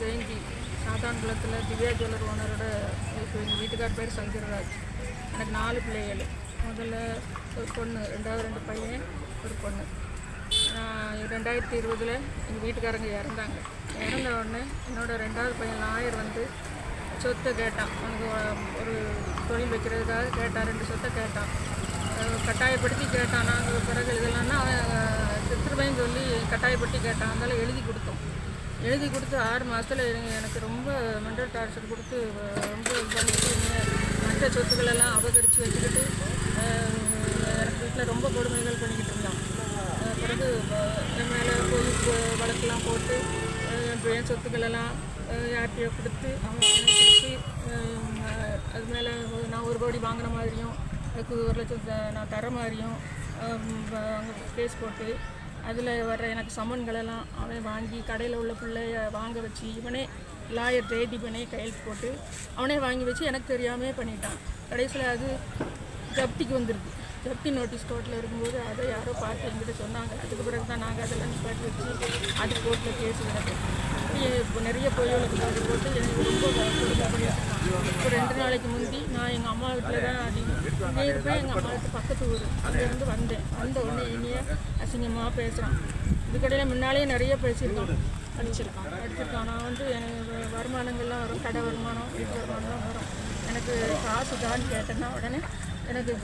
Jayanthi சாத்தான்குளத்தில் Divya jeweller ஓனரோட எங்கள் வீட்டுக்கார் பேர் சங்கர்ராஜ் எனக்கு நாலு பிள்ளைகள். முதல்ல ஒரு பொண்ணு ரெண்டாவது ரெண்டு பையன் ஒரு பொண்ணு. நான் ரெண்டாயிரத்தி இருபதில் எங்கள் வீட்டுக்காரங்க இறந்தாங்க. இறந்த உடனே என்னோட ரெண்டாவது பையன் லாயர் வந்து சொத்தை கேட்டான். அவனுக்கு ஒரு தொழில் வைக்கிறதுக்காக கேட்டான் ரெண்டு சொத்தை கேட்டான். கட்டாயப்படுத்தி கேட்டான். நாங்கள் பிறகு எழுதலான்னா அவன் திருத்துருவையும் சொல்லி கட்டாயப்படுத்தி கேட்டான். அதெல்லாம் எழுதி கொடுத்தோம். எழுதி கொடுத்து ஆறு மாதத்தில் எனக்கு ரொம்ப மென்டல் டார்ச்சர் கொடுத்து ரொம்ப இது பண்ணிட்டு மற்ற சொத்துக்களெல்லாம் அபகரித்து வச்சுக்கிட்டு எனக்கு வீட்டில் ரொம்ப கொடுமைகள் பண்ணிக்கிட்டு இருந்தான். பிறகு என் மேலே போலீஸ் வழக்கெல்லாம் போட்டு என் சொத்துக்களெல்லாம் சொத்துக்கள் யார்கிட்டயோ கொடுத்து அவன் கொடுத்து அது மேலே நான் ஒரு கோடி வாங்கின மாதிரியும் அதுக்கு ஒரு லட்சம் நான் தர மாதிரியும் அங்கே கேஸ் போட்டு அதில் வர்ற எனக்கு சம்மன்களெல்லாம் அவன் வாங்கி கடையில் உள்ள பிள்ளைய வாங்க வச்சு இவனே லாயர் ஜெயதீபனே கையெழுத்து போட்டு அவனே வாங்கி வச்சு எனக்கு தெரியாமே பண்ணிட்டான். கடைசியில் அது ஜப்திக்கு வந்துருக்கு ஜப்தி நோட்டீஸ் கோர்ட்டில் இருக்கும்போது அதை யாரோ பார்த்து எங்கிட்ட சொன்னாங்க. அதுக்கு பிறகு தான் நாங்கள் அதெல்லாம் நிப்பாட்டி வச்சு அது கோர்ட்டில் கேஸ் கிடக்கு இப்போ நிறைய பொய்யோளுக்கு அது போட்டு எனக்கு ரொம்ப இப்போ ரெண்டு நாளைக்கு முந்தி நான் எங்கள் அம்மா வீட்டில் தான் அதிகம். இங்கே இருப்பேன் எங்கள் அம்மா வீட்டு பக்கத்து ஊர். அங்கேருந்து வந்தேன். வந்த உடனே இனிய அசிங்கமாக பேசுகிறான் இதுக்கடையில் முன்னாலேயே நிறைய பேசியிருக்கான். அடிச்சிருக்கான். அடிச்சிருக்கான் நான் வந்து எனக்கு வருமானங்கள்லாம் வரும். கடை வருமானம் வீட்டு வருமானம்லாம் வரும். எனக்கு காசு தான் கேட்டேன்னா உடனே எனக்கு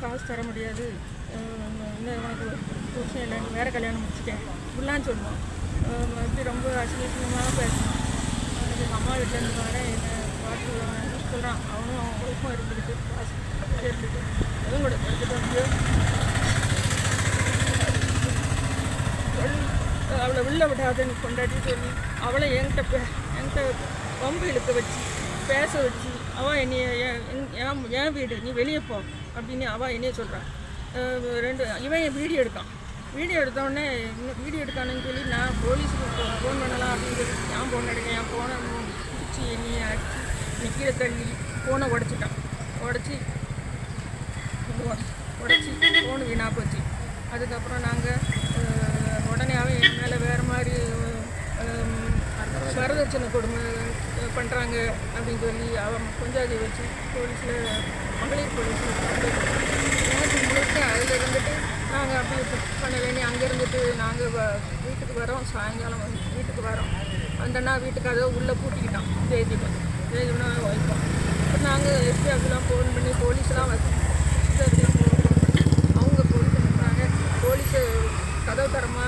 காசு தர முடியாது. எனக்கு இன்னும் உனக்கு புருஷன் இல்லை வேறு கல்யாணம் முடிச்சிட்டேன். இப்படிலாம் சொல்லுவான். அஹ் இப்படி ரொம்ப அசிங்கமாக பேசுவான். எனக்கு எங்கள் அம்மா வீட்டிலேருந்து வரேன் என்னை பார்த்து சொல்கிறான் அவனும் அவன் ஒய்ஃபும் இருந்துக்கிட்டு காசு இருந்துட்டு அதுவும் கூட எடுத்துகிட்டு வந்து அவளை உள்ளே விடாதுன்னு கொண்டாடி சொல்லி அவளை என்கிட்ட என்கிட்ட வம்பு இழுக்க வச்சு பேச வச்சு அவள் என்னைய என் என்- என் வீடு நீ வெளியே போ அப்படின்னு அவள் என்னைய சொல்கிறான் ரெண்டு இவன் என் வீடியோ எடுக்கான். வீடியோ எடுத்தோடனே இன்னும் வீடியோ எடுக்கானுன்னு சொல்லி நான் போலீஸுக்கு ஃபோன் பண்ணலாம் அப்படின்னு சொல்லி என் ஃபோன் எடுக்க என் ஃபோனை பிடிச்சி என்னைய அடிச்சு நீ கீழே தள்ளி ஃபோனை உடச்சிட்டான். உடச்சி உடச்சி ஃபோனு வீணாக போச்சு. அதுக்கப்புறம் நாங்கள் உடனே அவன் என் மேலே வேறு மாதிரி வரதட்சணை கொடுமை பண்ணுறாங்க அப்படின்னு சொல்லி அவன் கொஞ்சாதி வச்சு போலீஸில் மகளிர் போலீஸில் எனக்கு முழுக்க அதில் இருந்துட்டு நாங்கள் அப்படி பண்ண வேண்டி அங்கே இருந்துட்டு நாங்கள் வீட்டுக்கு வரோம். சாயங்காலம் வந்து வீட்டுக்கு வரோம். வந்தோன்னா வீட்டுக்கு அதை உள்ளே பூட்டிக்கிட்டான். ஜெயதீபன். ஜெயதீபனா வைப்போம் அப்புறம் நாங்கள் எஸ்பி அப்படிலாம் ஃபோன் பண்ணி போலீஸ்லாம் வச்சு சிஸ்டர்லாம் ஃபோன் பண்ணி அவங்க போலீஸ் அனுப்புகிறாங்க போலீஸு கதவு தரமா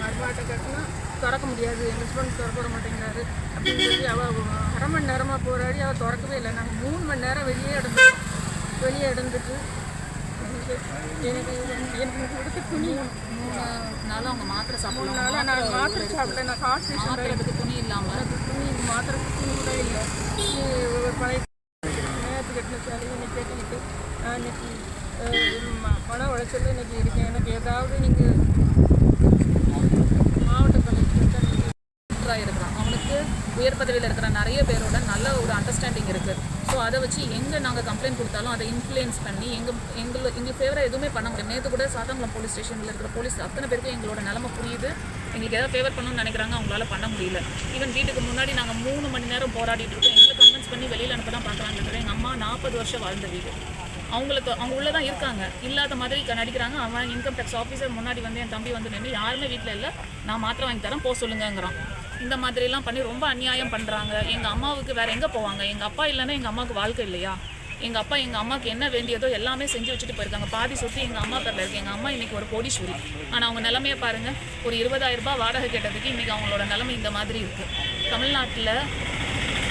மறுபாட்டை கட்டினா திறக்க முடியாது எங்கள் ஹஸ்பண்ட் திறக்க விட மாட்டேங்கிறாரு அப்படின்னு சொல்லி அவள் அரை மணி நேரமாக போராடி அவள் திறக்கவே இல்லை. நாங்கள் மூணு மணி நேரம் வெளியே இடந்துட்டோம் வெளியே இடந்துட்டு எனக்கு எனக்கு கொடுத்த துணி மூணு நாளும் அவங்க மாத்திரை சாப்பிடலாம் அதனால நான் மாத்திரை சாப்பிட்டேன் நான் காசு மாத்திரத்துக்கு துணி இல்லாமல் துணி மாத்திரை துணி கூட இல்லை. ஒரு பழைய நேற்று கட்டின சேலை இன்னைக்கு நான் இன்னைக்கு மன உளைச்சல் இன்னைக்கு இருக்கேன். எனக்கு ஏதாவது நீங்கள் உயர் பதவியில் இருக்கிற நிறைய பேரோட நல்ல ஒரு அண்டர்ஸ்டாண்டிங் இருக்குது ஸோ அதை வச்சு எங்கே நாங்கள் கம்ப்ளைண்ட் கொடுத்தாலும் அதை இன்ஃப்ளூயன்ஸ் பண்ணி எங்கள் எங்களை எங்களுக்கு ஃபேவராக எதுவுமே பண்ண முடியும் நேற்று கூட சாத்தங்குளம் போலீஸ் ஸ்டேஷனில் இருக்கிற போலீஸ் அத்தனை பேருக்கு எங்களோட நிலமை புரியுது. எங்களுக்கு ஏதாவது ஃபேவர் பண்ணணும்னு நினைக்கிறாங்க அவங்களால பண்ண முடியல. ஈவன் வீட்டுக்கு முன்னாடி நாங்கள் மூணு மணி நேரம் போராடிட்டு இருக்கோம். எங்களை கன்வின்ஸ் பண்ணி வெளியில் அனுப்ப தான் பார்க்குறாங்க எங்கள் அம்மா நாற்பது வருஷம் வாழ்ந்த வீடு. அவங்களுக்கு அவங்க உள்ளே தான் இருக்காங்க. இல்லாத மாதிரி நடிக்கிறாங்க அவன் இன்கம் டேக்ஸ் ஆஃபீஸர் முன்னாடி வந்து என் தம்பி வந்து நின்று யாருமே வீட்டில் இல்லை. நான் மாத்திரம் வாங்கி தரேன் போக சொல்லுங்கங்கிறான். இந்த மாதிரிலாம் பண்ணி ரொம்ப அநியாயம் பண்ணுறாங்க எங்கள் அம்மாவுக்கு வேறு எங்கே போவாங்க? எங்கள் அப்பா இல்லைன்னா எங்கள் அம்மாவுக்கு வாழ்க்கை இல்லையா? எங்கள் அப்பா எங்கள் அம்மாவுக்கு என்ன வேண்டியதோ எல்லாமே செஞ்சு வச்சுட்டு போயிருக்காங்க. பாதி சொத்து எங்கள் அம்மா பேரில் இருக்குது எங்கள் அம்மா இன்றைக்கி ஒரு கோடீஸ்வரி. ஆனால் அவங்க நிலமையை பாருங்கள் ஒரு இருபதாயிரம் ரூபாய் வாடகை கேட்டதுக்கு இன்றைக்கி அவங்களோட நிலமை இந்த மாதிரி இருக்குது தமிழ்நாட்டில்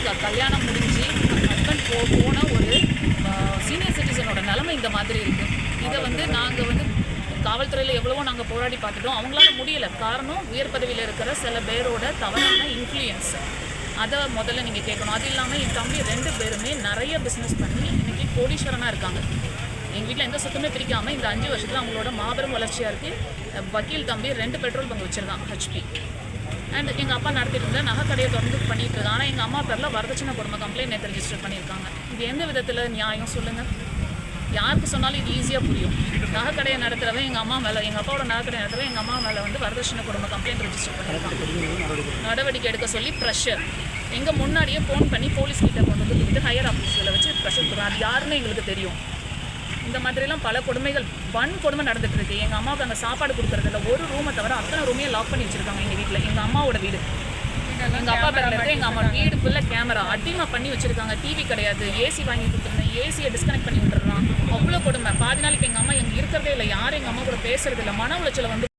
க- கல்யாணம் முடிஞ்சு ஹஸ்பண்ட் போ போன ஒரு சீனியர் சிட்டிசனோட நிலமை இந்த மாதிரி இருக்குது இதை வந்து நாங்கள் வந்து காவல்துறையில் எவ்வளவோ நாங்கள் போராடி பார்த்துட்டோம். அவங்களால முடியல. காரணம் உயர் பதவியில் இருக்கிற சில பேரோட தவறான இன்ஃப்ளூயன்ஸ் அதை முதல்ல நீங்கள் கேட்கணும். அது இல்லாமல் என் தம்பி ரெண்டு பேருமே நிறைய பிஸ்னஸ் பண்ணி இன்னைக்கு கோடீஸ்வரனாக இருக்காங்க. எங்கள் வீட்டில் எந்த சொத்துமே பிரிக்காமல் இந்த அஞ்சு வருஷத்தில் அவங்களோட மாபெரும் வளர்ச்சியாக இருக்குது வக்கீல் தம்பி ரெண்டு பெட்ரோல் பங்க் வச்சிருக்கான் ஹெச்பி அண்ட் எங்கள் அப்பா நடத்திட்டு இருந்த நகை கடையை தொடர்ந்து பண்ணிட்டு இருந்தாங்க ஆனால் எங்கள் அம்மா பேரில் வரதட்சணை கொடுமை கம்ப்ளைண்ட் நேற்று ரெஜிஸ்டர் பண்ணியிருக்காங்க. இது எந்த விதத்தில் நியாயம் சொல்லுங்கள் யாருக்கு சொன்னாலும் இது ஈஸியாக புரியும். நகைக்கடையை நடத்துகிறவன் எங்கள் அம்மா மேலே எங்கள் அப்பாவோட நகைக்கடையை நடத்துகிறவன் எங்கள் அம்மா மேலே வந்து வரதட்சணை குடும்ப கம்ப்ளைண்ட் ரெஜிஸ்டர் பண்ணியிருக்கான் நடவடிக்கை எடுக்க சொல்லி ப்ரெஷர் எங்கள் முன்னாடியே ஃபோன் பண்ணி போலீஸ் கிட்ட கொண்டு வந்து கொடுத்து ஹையர் ஆஃபீஸில் வச்சு ப்ரெஷர் கொடுக்குறோம் அது யாருன்னு எங்களுக்கு தெரியும். இந்த மாதிரிலாம் பல கொடுமைகள் வன் கொடுமை நடந்துட்டு இருக்கு. எங்கள் அம்மாவுக்கு அங்கே சாப்பாடு கொடுக்குறதில்ல. ஒரு ரூமை தவிர அத்தனை ரூமையும் லாக் பண்ணி வச்சிருக்காங்க எங்கள் வீட்டில் எங்கள் அம்மாவோட வீடு. எங்கள் அப்பா பேரில் இருக்க எங்கள் அம்மா வீடு ஃபுல்லாக கேமரா அடிமை பண்ணி வச்சிருக்காங்க. டிவி கிடையாது. ஏசி வாங்கி கொடுத்துருந்தேன். ஏசியை டிஸ்கனெக்ட் பண்ணி விட்டுறான் அவ்வளோ கொடுமை. பாதி நாளைக்கு எங்கள் அம்மா எங்க இருக்கிறதே இல்லை. யாரும் எங்கள் அம்மா கூட பேசுறது இல்லை. மன உளைச்சலை வந்து